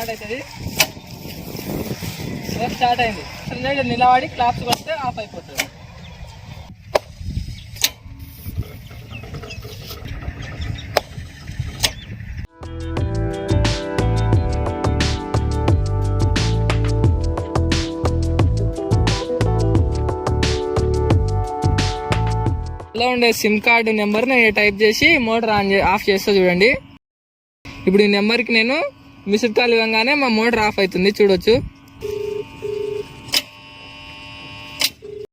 Start అవుతుంది. Start అయింది. అసలు నిలబడి క్లాప్స్ కొడితే ఆఫ్ అయిపోతుంది. ఇలా ఉండే సిమ్ కార్డు నెంబర్ని టైప్ చేసి మోటార్ ఆన్ ఆఫ్ చేస్తా చూడండి. ఇప్పుడు ఈ నెంబర్కి నేను మిస్డ్ కాల్ ఇవ్వగానే మా మోటార్ ఆఫ్ అవుతుంది చూడొచ్చు.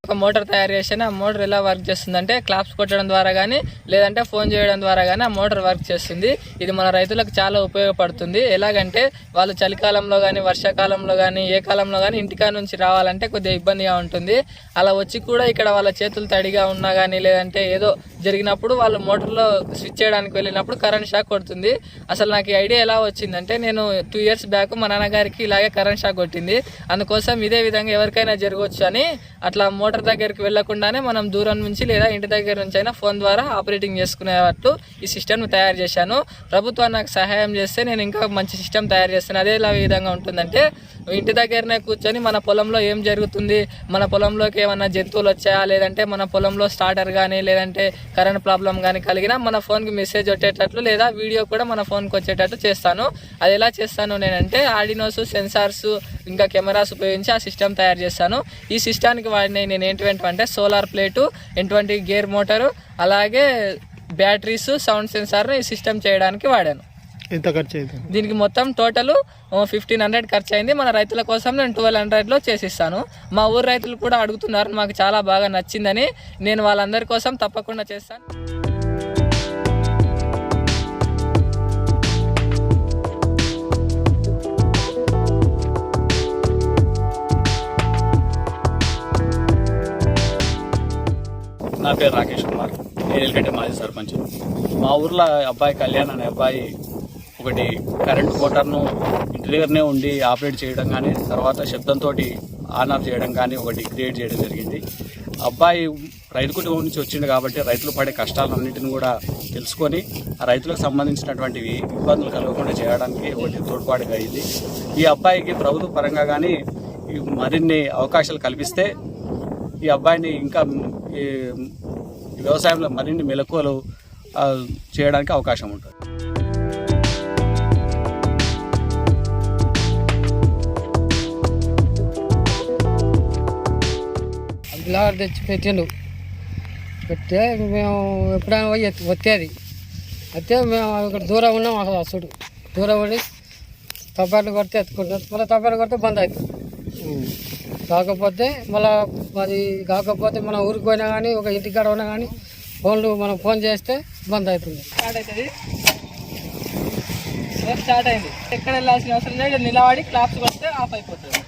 ఒక మోటార్ తయారు చేశాను ఆ మోటార్ ఎలా వర్క్ చేస్తుందంటే క్లాప్స్ కొట్టడం ద్వారా కానీ లేదంటే ఫోన్ చేయడం ద్వారా కానీ ఆ మోటార్ వర్క్ చేస్తుంది. ఇది మన రైతులకు చాలా ఉపయోగపడుతుంది. ఎలాగంటే వాళ్ళు చలికాలంలో కానీ వర్షాకాలంలో కానీ ఏ కాలంలో కానీ ఇంటికా నుంచి రావాలంటే కొద్దిగా ఇబ్బందిగా ఉంటుంది. అలా వచ్చి కూడా ఇక్కడ వాళ్ళ చేతులు తడిగా ఉన్నా కానీ లేదంటే ఏదో జరిగినప్పుడు వాళ్ళు మోటార్లో స్విచ్ చేయడానికి వెళ్ళినప్పుడు కరెంట్ షాక్ కొడుతుంది. అసలు నాకు ఈ ఐడియా ఎలా వచ్చిందంటే నేను టూ ఇయర్స్ బ్యాక్ మా నాన్నగారికి ఇలాగే కరెంట్ షాక్ కొట్టింది. అందుకోసం ఇదే విధంగా ఎవరికైనా జరగవచ్చు అని అట్లా మోటార్ దగ్గరికి వెళ్ళకుండానే మనం దూరం నుంచి లేదా ఇంటి దగ్గర నుంచి అయినా ఫోన్ ద్వారా ఆపరేటింగ్ చేసుకునేటట్టు ఈ సిస్టమ్ తయారు చేశాను. ప్రభుత్వం నాకు సహాయం చేస్తే నేను ఇంకా మంచి సిస్టమ్ తయారు చేస్తాను. అదే విధంగా ఉంటుందంటే ఇంటి దగ్గరనే కూర్చొని మన పొలంలో ఏం జరుగుతుంది? మన పొలంలోకి ఏమన్నా జంతువులు వచ్చాయా? లేదంటే మన పొలంలో స్టార్టర్ కానీ లేదంటే కరెంట్ ప్రాబ్లం కానీ కలిగినా మన ఫోన్కి మెసేజ్ వచ్చేటట్లు లేదా వీడియో కూడా మన ఫోన్కి వచ్చేటట్టు చేస్తాను. అది ఎలా చేస్తాను నేనంటే ఆడినోస్ సెన్సార్స్ ఇంకా కెమెరాస్ ఉపయోగించి ఆ సిస్టమ్ తయారు చేస్తాను. ఈ సిస్టానికి వాడిన నేను ఏంటివంటి అంటే సోలార్ ప్లేటు ఎటువంటి గేర్ మోటారు అలాగే బ్యాటరీస్ సౌండ్ సెన్సార్ను ఈ సిస్టమ్ చేయడానికి వాడాను. ఎంత ఖర్చు అవుతుంది దీనికి మొత్తం టోటల్ ఫిఫ్టీన్ హండ్రెడ్ ఖర్చు అయింది మన రైతుల కోసం నేను ట్వెల్వ్ హండ్రెడ్లో చేసిస్తాను. మా ఊరు రైతులు కూడా అడుగుతున్నారు మాకు చాలా బాగా నచ్చిందని. నేను వాళ్ళందరి కోసం తప్పకుండా చేస్తాను. నా పేరు రాకేష్ కుమార్. నేను ఎల్గడ్డ మాజీ సర్పంచ్. మా ఊర్లో అబ్బాయి కళ్యాణ్ అనే అబ్బాయి ఒకటి కరెంట్ మోటార్ను ఇంటి దగ్గరనే ఉండి ఆపరేట్ చేయడం కానీ తర్వాత శబ్దంతో ఆన్ ఆఫ్ చేయడం కానీ ఒకటి క్రియేట్ చేయడం జరిగింది. అబ్బాయి రైతు కుటుంబం నుంచి వచ్చిండు కాబట్టి రైతులు పడే కష్టాలన్నింటిని కూడా తెలుసుకొని రైతులకు సంబంధించినటువంటివి ఇబ్బందులు కలగకుండా చేయడానికి ఒకటి తోడ్పాటుగా అయింది. ఈ అబ్బాయికి ప్రభుత్వ పరంగా కానీ మరిన్ని అవకాశాలు కల్పిస్తే ఈ అబ్బాయిని ఇంకా ఈ వ్యవసాయంలో మరిన్ని మెలకువలు చేయడానికి అవకాశం ఉంటుంది. అబ్బాయి తెచ్చి పెట్టిండు. పెడితే మేము ఎప్పుడైనా పోయి వచ్చేది. అయితే మేము ఇక్కడ దూరం ఉన్నాం అసలు అసలు దూరం ఉండి తప్పాట్లు కొడితే ఎత్తుకుంటాం మళ్ళీ తప్పాట్లు కొడితే బంద్ అవుతుంది. కాకపోతే మళ్ళీ మరి కాకపోతే మనం ఊరికి పోయినా కానీ ఒక ఇంటికాడ ఉన్నా కానీ ఫోన్లు మనం ఫోన్ చేస్తే బంద్ అవుతుంది స్టార్ట్ అవుతుంది స్టార్ట్ అయింది. ఎక్కడ వెళ్ళాల్సిన అవసరం లేదు. నిలబడి క్లాప్స్ కొడితే ఆఫ్ అయిపోతుంది.